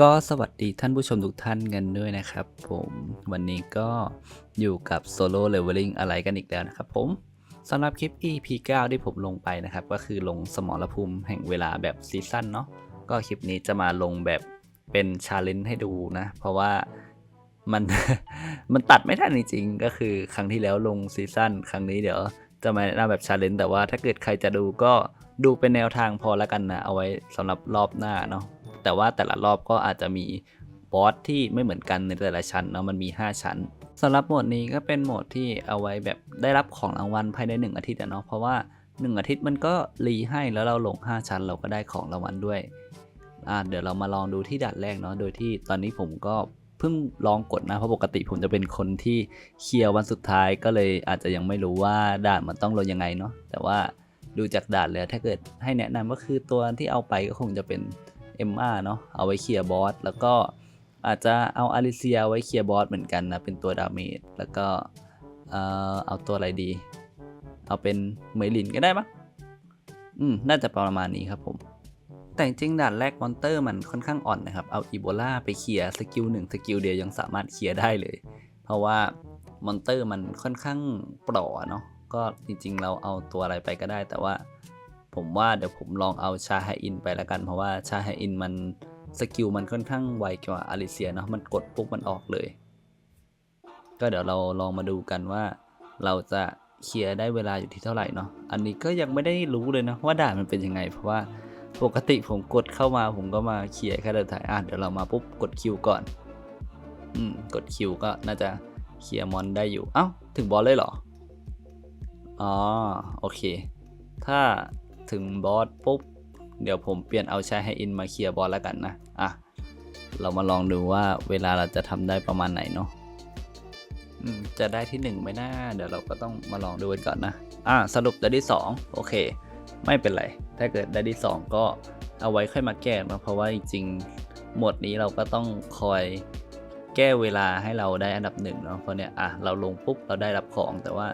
ก็สวัสดีท่านผู้ชมทุกท่านกันด้วยนะครับ ผมวันนี้ก็อยู่กับโซโล่เลเวลลิ่งอะไรกันอีกแล้วนะครับผมสำหรับคลิป EP 9 ที่ผมลงไปนะครับ ก็คือลงสมรภูมิแห่งเวลาแบบซีซั่นเนาะก็คลิปนี้จะมาลงแบบเป็นชาเลนจ์ให้ดูนะ เพราะว่ามัน มันตัดไม่ทันจริงๆ ก็คือครั้งที่แล้วลงซีซั่นครั้งนี้เดี๋ยวจะมาแนะนำแบบชาเลนจ์แต่ว่าถ้าเกิดใครจะดูก็ดูเป็นแนวทางพอแล้วกันนะ เอาไว้สำหรับรอบหน้าเนาะ แต่ว่าแต่ละรอบก็อาจจะมีบอสที่ไม่เหมือนกันในแต่ละชั้นเนาะมันมี 5 ชั้นสำหรับโหมดนี้ก็เป็นโหมดที่เอาไว้แบบได้รับของรางวัลภายใน 1 อาทิตย์เนาะเพราะว่า 1 อาทิตย์มันก็รีให้แล้วเราลง 5 ชั้นเราก็ได้ของรางวัลด้วยอ่าเดี๋ยวเรามาลองดูที่ด่านแรกเนาะโดยที่ตอนนี้ผมก็เพิ่งลองกดนะเพราะปกติผมจะเป็นคนที่เคลียร์วันสุดท้ายก็เลยอาจจะยังไม่รู้ว่าด่านมันต้องลงยังไงเนาะแต่ว่าดูจากด่านแล้วถ้าเกิดให้แนะนำก็คือตัวที่เอาไปก็คงจะเป็น เอ็มอาเนาะเอาไว้เคลียร์บอสแล้วก็อาจจะเอาอาริเซียไว้เคลียร์บอสเหมือนกันนะ เป็นตัวดาเมจแล้วก็เอ่อเอาตัวอะไรดี เอาเป็นเมลินก็ได้ปะอืม น่าจะประมาณนี้ครับผม แต่จริงด่านแรกมอนเตอร์มันค่อนข้างอ่อนนะครับ เอาอีโบลาไปเคลียร์สกิลหนึ่งสกิลเดียวยังสามารถเคลียร์ได้เลย เพราะว่ามอนเตอร์มันค่อนข้างปราะเนาะก็จริงๆ เราเอาตัวอะไรไปก็ได้ แต่ว่า ผมว่าเดี๋ยวผมลองเอาชาไฮอินไปแล้วกัน เพราะว่าชาไฮอินมันสกิลมันค่อนข้างไวกว่าอาริเซียเนาะมันกดปุ๊บมันออกเลย ก็เดี๋ยวเราลองมาดูกันว่า เราจะเคลียร์ได้เวลาอยู่ที่เท่าไหร่เนาะอันนี้ก็ยังไม่ได้รู้เลยนะว่าด่านมันเป็นยังไง เพราะว่าปกติผมกดเข้ามาผมก็มาเคลียร์แค่เดินถ่ายอะเดี๋ยวเรามาปุ๊บกดคิวก่อน อืมกดคิวก็น่าจะเคลียร์มอนได้อยู่ เอ้า ถึงบอสเลยเหรอ อ๋อ โอเค ถ้า ถึงบอสปุ๊บ เดี๋ยวผมเปลี่ยนเอาชายไฮอินมาเคลียร์บอสแล้วกันนะ อะ เรามาลองดูว่าเวลาเราจะทำได้ประมาณไหนเนาะจะได้ที่1ไหมนะเดี๋ยวเราก็ต้องมาลองดูกันก่อนนะ อะสรุปได้ที่ 2 โอเค ไม่เป็นไร ถ้าเกิดได้ที่ 2 ก็เอาไว้ค่อยมาแก้นะเพราะว่าจริงๆหมวดนี้เราก็ต้องคอยแก้เวลาให้เราได้อันดับหนึ่งเนาะเพราะเนี่ยอะเราลงปุ๊บเราได้รับของแต่ว่า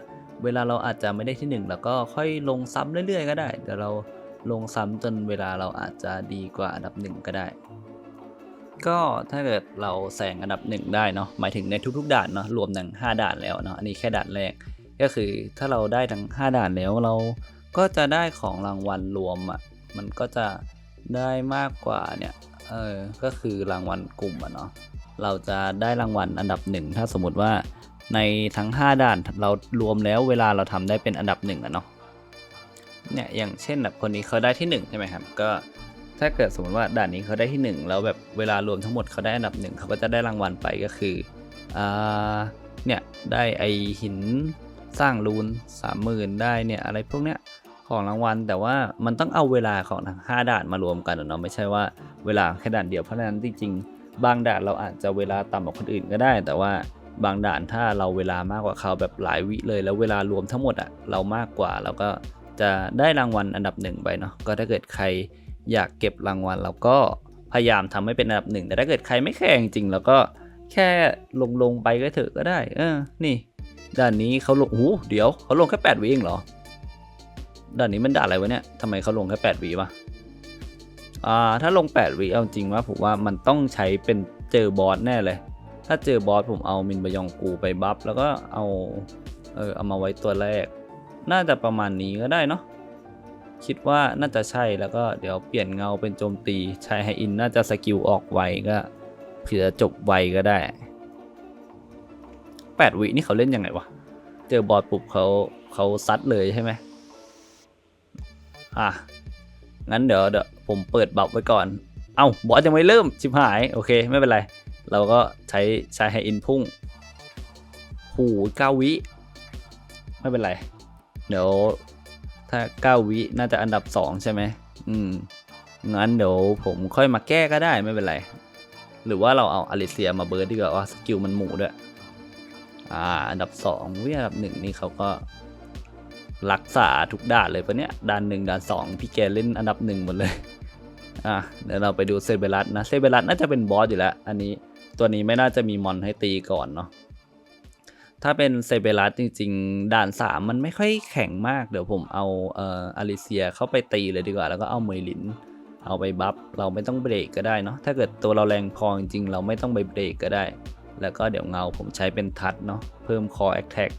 เวลาเราอาจจะไม่ได้ที่1แล้วก็ค่อยลงซ้ำเรื่อยๆ ก็ได้เดี๋ยวเราลงซ้ำจนเวลาเราอาจจะดีกว่าอันดับหนึ่งก็ได้ ก็ถ้าเกิดเราแซงอันดับหนึ่งได้เนาะหมายถึงในทุกๆด่านเนาะรวมทั้ง5ด่านแล้วเนาะอันนี้แค่ด่านแรก ก็คือถ้าเราได้ทั้ง5ด่านแล้วเราก็จะได้ของรางวัลรวมอะ่ะมันก็จะได้มากกว่าเนี่ยเออก็คือรางวัลกลุ่มอะเนาะเราจะได้รางวัลอันดับหนึ่งถ้าสมมติว่า ในทั้ง 5ด่านเรารวมแล้วเวลาเราทำได้เป็นอันดับหนึ่งอะเนาะเนี่ยอย่างเช่นแบบคนนี้เขาได้ที่1ใช่ไหมครับก็ถ้าเกิดสมมติว่าด่านนี้เขาได้ที่ 1 แล้วแบบเวลารวมทั้งหมดเขาได้อันดับหนึ่งเขาก็จะได้รางวัลไปก็คืออ่าเนี่ยได้ไอหินสร้างรูน30,000 ได้เนี่ยอะไรพวกเนี้ยของรางวัล แต่ว่ามันต้องเอาเวลาของทั้ง5ด่านมารวมกันอะเนาะไม่ใช่ว่าเวลาแค่ด่านเดียวเพราะฉะนั้นจริงๆบางด่านเราอาจจะเวลาต่ำกว่าคนอื่นก็ได้ แต่ว่า บางด่านถ้าเราเวลามากกว่าเขาแบบหลายวิเลยแล้วเวลารวมทั้งหมดอะเรามากกว่าเราก็จะได้รางวัลอันดับหนึ่งไปเนาะก็ถ้าเกิดใครอยากเก็บรางวัลเราก็พยายามทำให้เป็นอันดับหนึ่งแต่ถ้าเกิดใครไม่แข่งจริงเราก็แค่ลงลงไปก็เถอะก็ได้ เออ นี่ด่านนี้เขาลงโอ้เดี๋ยวเขาลงแค่แปดวิเองเหรอด่านนี้มันด่านอะไรวะเนี่ยทำไมเขาลงแค่แปดวิวะอ่าถ้าลงแปดวิเอาจริงว่าผมว่ามันต้องใช้เป็นเจอบอสแน่เลย ถ้าเจอบอสผมเอามินบยองกูไปบัฟแล้วก็เอาเออเอามาไว้ตัวแรก น่าจะประมาณนี้ก็ได้เนาะคิดว่าน่าจะใช่แล้วก็เดี๋ยวเปลี่ยนเงาเป็นโจมตีชายไฮอินน่าจะสกิลออกไวก็เผื่อจบไวก็ได้ 8 วินี่เขาเล่นยังไงวะ เจอบอสปุ๊บเขาเขาซัดเลยใช่ไหมอะ งั้นเดี๋ยวเดี๋ยวผมเปิดบัฟไว้ก่อน เอ้าบอสยังไม่เริ่มชิบหาย โอเค ไม่เป็นไร เราก็ใช้ใช้ไฮอินพุ่งหูเก้าวิ ไม่เป็นไร เดี๋ยว ถ้าเก้าวิน่าจะอันดับสองใช่ไหมอืมงั้นเดี๋ยวผมค่อยมาแก้ก็ได้ไม่เป็นไร หรือว่าเราเอาอลิเซียมาเบิร์ดดีกว่าว่าสกิลมันหมูด้วย อ่า อันดับสองวิอันดับหนึ่งนี่เขาก็รักษาทุกด่านเลยปะเนี้ยด่านหนึ่งด่านสองพี่แกเล่นอันดับหนึ่งหมดเลย อะเดี๋ยวเราไปดูเซเบรัสนะ เซเบรัสน่าจะเป็นบอสอยู่แล้ว อันนี้ ตัวนี้ไม่น่าจะมีมอนให้ตีก่อนเนาะถ้าเป็นเซเบรัสจริง ๆ ด่าน 3 มันไม่ค่อยแข็งมาก เดี๋ยวผมเอาเอ่ออาริเซียเข้าไปตีเลยดีกว่า แล้วก็เอาเมลิน เอาไปบัฟเราไม่ต้องเบรกก็ได้เนาะถ้าเกิดตัวเราแรงพอจริงๆเราไม่ต้องไปเบรกก็ได้ แล้วก็เดี๋ยวเงาผมใช้เป็นทัดเนาะเพิ่มคอแอคแท็ก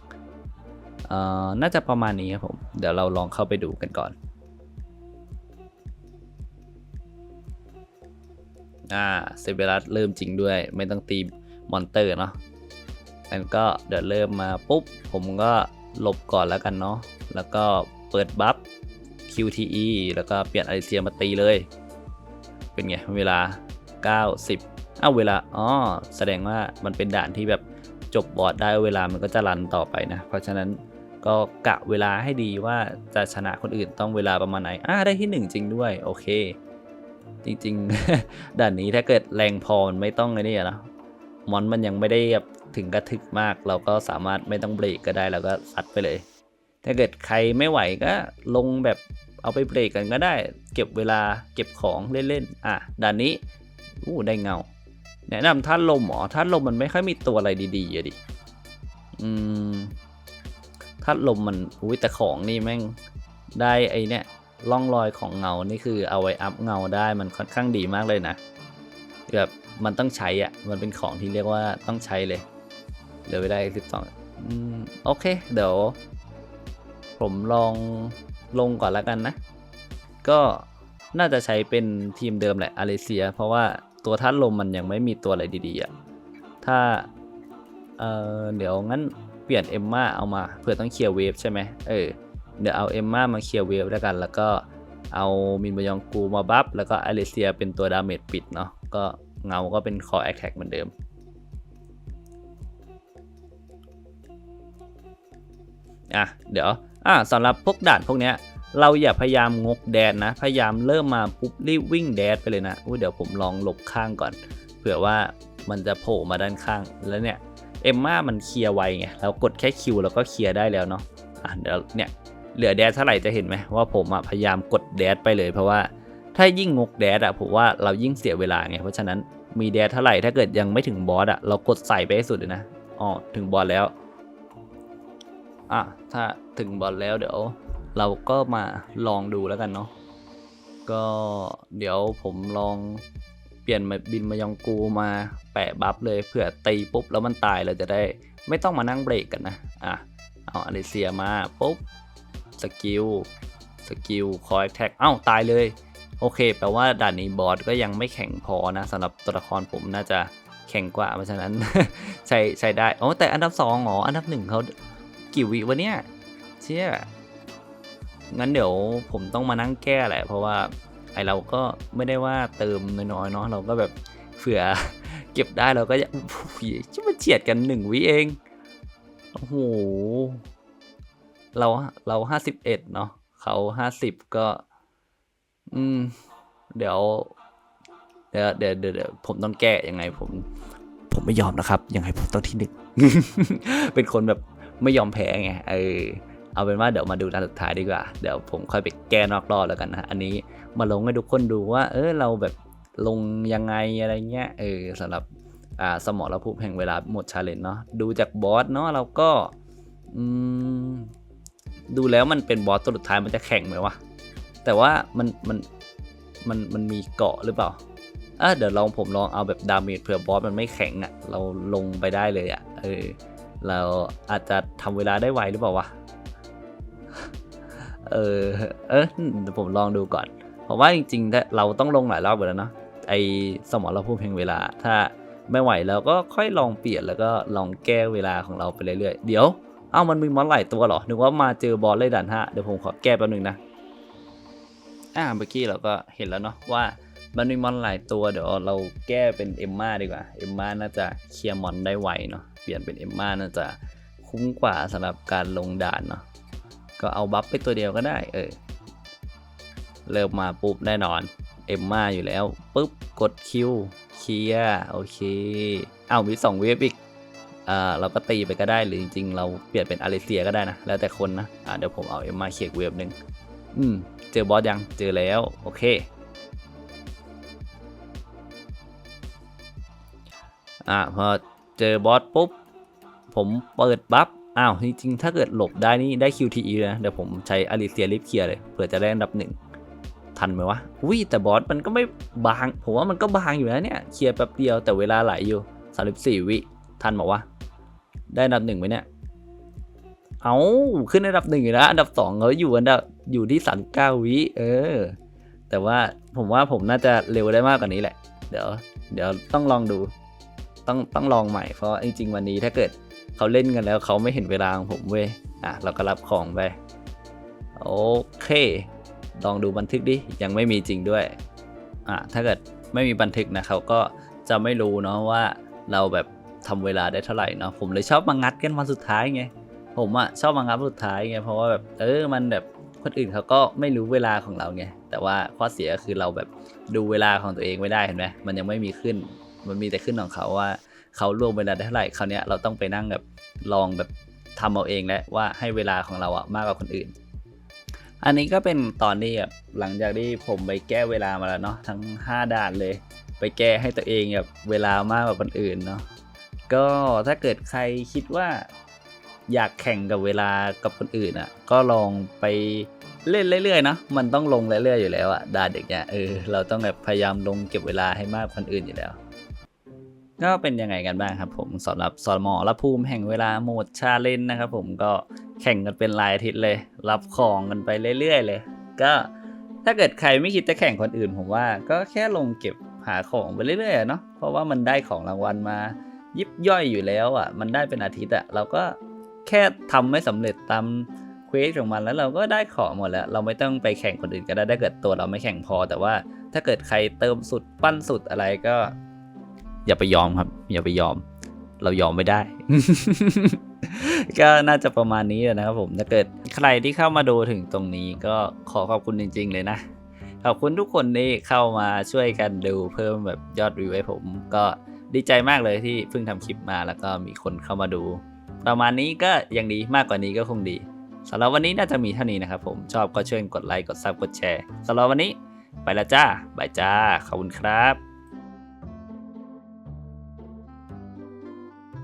อ่อน่าจะประมาณนี้ครับผม เดี๋ยวเราลองเข้าไปดูกันก่อน อ่าเซเบรัสเริ่มจริงด้วย ไม่ต้องตีมอนเตอร์เนาะแล้วก็เดี๋ยวเริ่มมาปุ๊บ ผมก็หลบก่อนแล้วกันเนาะแล้วก็เปิดบัฟ QTE แล้วก็เปลี่ยนไอเซียมาตีเลย เป็นไง เวลา 90 อ้าวเวลา อ๋อ แสดงว่ามันเป็นด่านที่แบบจบบอร์ดได้เวลามันก็จะรันต่อไปนะ เพราะฉะนั้นก็กะเวลาให้ดีว่าจะชนะคนอื่นต้องเวลาประมาณไหน อ่าได้ที่ 1 จริงด้วย โอเค จริงๆ ด่านนี้ถ้าเกิดแรงพอมันไม่ต้องเลยนี่นะมอนมันยังไม่ได้แบบถึงกระทึกมาก เราก็สามารถไม่ต้องเบรกก็ได้แล้วก็ซัดไปเลย ถ้าเกิดใครไม่ไหวก็ลงแบบเอาไปเบรกกันก็ได้ เก็บเวลาเก็บของเล่นๆอะด่านนี้อู้ได้เงา แนะนำท่านลมหมอท่านลมมันไม่ค่อยมีตัวอะไรดีๆอะดิอืมท่านลมมันอุ้ยแต่ของนี่แม่งได้ไอเนี่ย ร่องรอยของเงานี่คือเอาไว้อัพเงาได้มันค่อนข้างดีมากเลยนะแบบมันต้องใช้อะมันเป็นของที่เรียกว่าต้องใช้เลยเหลือไปได้สิบสองอืมโอเค เดี๋ยว ผมลองลงก่อนแล้วกันนะ ก็น่าจะใช้เป็นทีมเดิมแหละอาเลเซีย เพราะว่าตัวท่านลมมันยังไม่มีตัวอะไรดีๆอะถ้าเออเดี๋ยวงั้นเปลี่ยนเอ็มมาเอามาเผื่อต้องเคลียร์เวฟใช่ไหมเออ เดี๋ยวเอาเอมมามาเคลียร์เวฟแล้วกัน แล้วก็เอามินบยองกูมาบัฟแล้วก็อเลเซียเป็นตัวดาเมจปิดเนาะก็เงาก็เป็นคอแอคแท็กเหมือนเดิมอะเดี๋ยวอะสำหรับพวกด่านพวกเนี้ยเราอย่าพยายามงกแดนนะ พยายามเริ่มมาปุ๊บรีบวิ่งแดดไปเลยนะอุ้ยเดี๋ยวผมลองหลบข้างก่อน เผื่อว่ามันจะโผล่มาด้านข้างแล้วเนี่ยเอมม่ามันเคลียร์ไวไงเรากดแค่คิวแล้วก็เคลียร์ได้แล้วเนาะอะเดี๋ยวเนี่ย เหลือแดดเท่าไหร่จะเห็นไหมว่าผมอะพยายามกดแดดไปเลย เพราะว่าถ้ายิ่งงกแดดอะผมว่าเรายิ่งเสียเวลาไงเพราะฉะนั้นมีแดดเท่าไหร่ถ้าเกิดยังไม่ถึงบอสอะเรากดใส่ไปให้สุดเลยนะอ๋อถึงบอสแล้วอะถ้าถึงบอลแล้วเดี๋ยว เราก็มาลองดูแล้วกันเนาะก็เดี๋ยวผมลองเปลี่ยนมาบินมายองกูมาแปะบัฟเลยเผื่อตีปุ๊บแล้วมันตายเราจะได้ไม่ต้องมานั่งเบรกกันนะอะเอาอเลเซียมาปุ๊บ สกิลสกิลคอยแท็กเอ้าตายเลย โอเค แปลว่าด่านนี้บอสก็ยังไม่แข็งพอนะสำหรับตัวละครผมน่าจะแข็งกว่าเพราะฉะนั้นใช้ใช้ได้โอ๋อแต่อันดับสองอ๋ออันดับหนึ่งเขากี่วิวะเนี่ยเชี่ยงั้นเดี๋ยวผมต้องมานั่งแก้แหละ เพราะว่าไอเราก็ไม่ได้ว่าเติมน้อยๆเนาะเราก็แบบเผื่อเก็บได้เราก็จะชิมาเฉียดกันหนึ่งวิเองโอ้โห เราเราห้าสิบเอ็ดเนาะเขาห้าสิบก็ อืม เดี๋ยว เดี๋ยวเดี๋ยวเดี๋ยวผมต้องแก้ยังไง ผม ผมไม่ยอมนะครับ ยังไงผมต้องที่หนึ่งเป็นคนแบบไม่ยอมแพ้ไงเออเอาเป็นว่าเดี๋ยวมาดูด้านสุดท้ายดีกว่า เดี๋ยวผมค่อยไปแก้นอกรอบแล้วกันนะอันนี้มาลงให้ทุกคนดูว่า เออเราแบบลงยังไงอะไรเงี้ยเออสำหรับอ่าสมอระภูมิแห่งเวลาหมดชาเลนเนาะดูจากบอสเนาะเราก็อืม ดูแล้วมันเป็นบอสตัวสุดท้ายมันจะแข่งไหมวะ แต่ว่ามันมันมันมันมีเกาะหรือเปล่าอะเดี๋ยวลองผมลองเอาแบบดาเมจเผื่อบอสมันไม่แข็งอะ่ะ เราลงไปได้เลยอะ่ะ เออ เราอาจจะทำเวลาได้ไวหรือเปล่าวะ เออ เออเดี๋ยวผมลองดูก่อน เพราะว่าจริงๆถ้าเราต้องลงหลายรอบไปแล้วเนาะ ไอสมองเราพูดเพียงเวลา ถ้าไม่ไหวเราก็ค่อยลองเปลี่ยนแล้วก็ลองแก้เวลาของเราไปเรื่อยๆ เดี๋ยว อ้ามันมีมอนหลายตัวเหรอนึกว่ามาเจอบอสเลยด่านห้าเดี๋ยวผมขอแก้แป๊บนึงนะอ่าเมื่อกี้เราก็เห็นแล้วเนาะว่ามันมีมอนหลายตัวเดี๋ยวเราแก้เป็นเอมมาดีกว่าเอมมาน่าจะเคลียร์มอนได้ไวเนาะเปลี่ยนเป็นเอมมาน่าจะคุ้มกว่าสำหรับการลงด่านเนาะก็เอาบัฟไปตัวเดียวก็ได้เออเริ่มมาปุ๊บแน่นอนเอมมาอยู่แล้วปุ๊บกดคิวเคลียร์โอเคเอามีสองเวฟอีก อ่าเราก็ตีไปก็ได้หรือจริงๆเราเปลี่ยนเป็นอาริเซียก็ได้นะ แล้วแต่คนนะอ่าเดี๋ยวผมเอาเอ็มมาเคียกเวฟหนึ่งอืม เจอบอสยังเจอแล้ว โอเคอ่าพอเจอบอสปุ๊บ ผมเปิดบัฟอ้าว จริงๆ ถ้าเกิดหลบได้นี่ ได้ QTE เลยนะ เดี๋ยวผมใช้อาริเซียลิฟเคลียร์เลยเผื่อจะได้อันดับหนึ่งทันไหมวะอุ้ยแต่บอสมันก็ไม่บาง ผมว่ามันก็บางอยู่นะเนี่ย เคลียร์แป๊บเดียวแต่เวลาไหลอยู่สามสิบสี่วิ ทันบอกว่า ได้อันดับหนึ่งไหมเนี่ย เอาขึ้นอันดับหนึ่งอยู่แล้วอันดับสองเขาอยู่อันดับอยู่ที่สามเก้าวิเออ แต่ว่าผมว่าผมน่าจะเร็วได้มากกว่านี้แหละ เดี๋ยว เดี๋ยวต้องลองดู ต้องต้องลองใหม่เพราะจริงๆวันนี้ถ้าเกิดเขาเล่นกันแล้วเขาไม่เห็นเวลาของผมเว้ยอะเราก็รับของไปโอเค ลองดูบันทึกดิ ยังไม่มีจริงด้วย อะถ้าเกิดไม่มีบันทึกนะเขาก็จะไม่รู้เนาะว่าเราแบบ ทำเวลาได้เท่าไหร่เนาะผมเลยชอบมางัดกันวันสุดท้ายไงผมอะชอบมางัดวันสุดท้ายไงเพราะว่าแบบเออมันแบบคนอื่นเขาก็ไม่รู้เวลาของเราไงแต่ว่าข้อเสียก็คือเราแบบดูเวลาของตัวเองไม่ได้เห็นไหมมันยังไม่มีขึ้น มันมีแต่ขึ้นของเขาว่าเขารวมเวลาได้เท่าไหร่คราวนี้เราต้องไปนั่งแบบลองแบบทำเอาเองแล้วว่าให้เวลาของเราอะมากกว่าคนอื่น อันนี้ก็เป็นตอนที่แบบหลังจากที่ผมไปแก้เวลามาแล้วเนาะทั้ง 5 ด่านเลย ไปแก้ให้ตัวเองแบบเวลามากกว่าคนอื่นเนาะ ก็ถ้าเกิดใครคิดว่าอยากแข่งกับเวลากับคนอื่นอะ ก็ลองไปเล่นเรื่อยๆนะมันต้องลงเรื่อยๆอยู่แล้วอะดาเด็กเนี่ยเออเราต้องแบบพยายามลงเก็บเวลาให้มากกว่าคนอื่นอยู่แล้ว ก็เป็นยังไงกันบ้างครับ ผมสำหรับสอนหมอละภูมิแห่งเวลาโหมดชาเลนนะครับ ผมก็แข่งกันเป็นรายอาทิตย์เลย รับของกันไปเรื่อยๆเลย ก็ถ้าเกิดใครไม่คิดจะแข่งคนอื่น ผมว่า ก็แค่ลงเก็บหาของไปเรื่อยๆเนาะเพราะว่ามันได้ของรางวัลมา ยิบย่อยอยู่แล้วอะ มันได้เป็นอาทิตย์อะ เราก็แค่ทำไม่สำเร็จตามเควสของมันแล้วเราก็ได้ของหมดแล้ว เราไม่ต้องไปแข่งคนอื่นก็ได้ถ้าเกิดตัวเราไม่แข่งพอ แต่ว่าถ้าเกิดใครเติมสุดปั้นสุดอะไรก็ อย่าไปยอมครับ อย่าไปยอม เรายอมไม่ได้ ก็น่าจะประมาณนี้นะครับผมถ้าเกิดใครที่เข้ามาดูถึงตรงนี้ก็ขอขอบคุณจริง ๆ เลยนะขอบคุณทุกคนที่เข้ามาช่วยกันดูเพิ่มแบบยอดวิวให้ผมก็ ดีใจมากเลยที่เพิ่งทำคลิปมาแล้วก็มีคนเข้ามาดู ประมาณนี้ก็ยังดีมากกว่านี้ก็คงดีสำหรับวันนี้น่าจะมีเท่านี้นะครับผมชอบก็ช่วยกดไลค์กดซับกดแชร์สำหรับวันนี้ ไปละจ้าบายจ้าขอบคุณครับ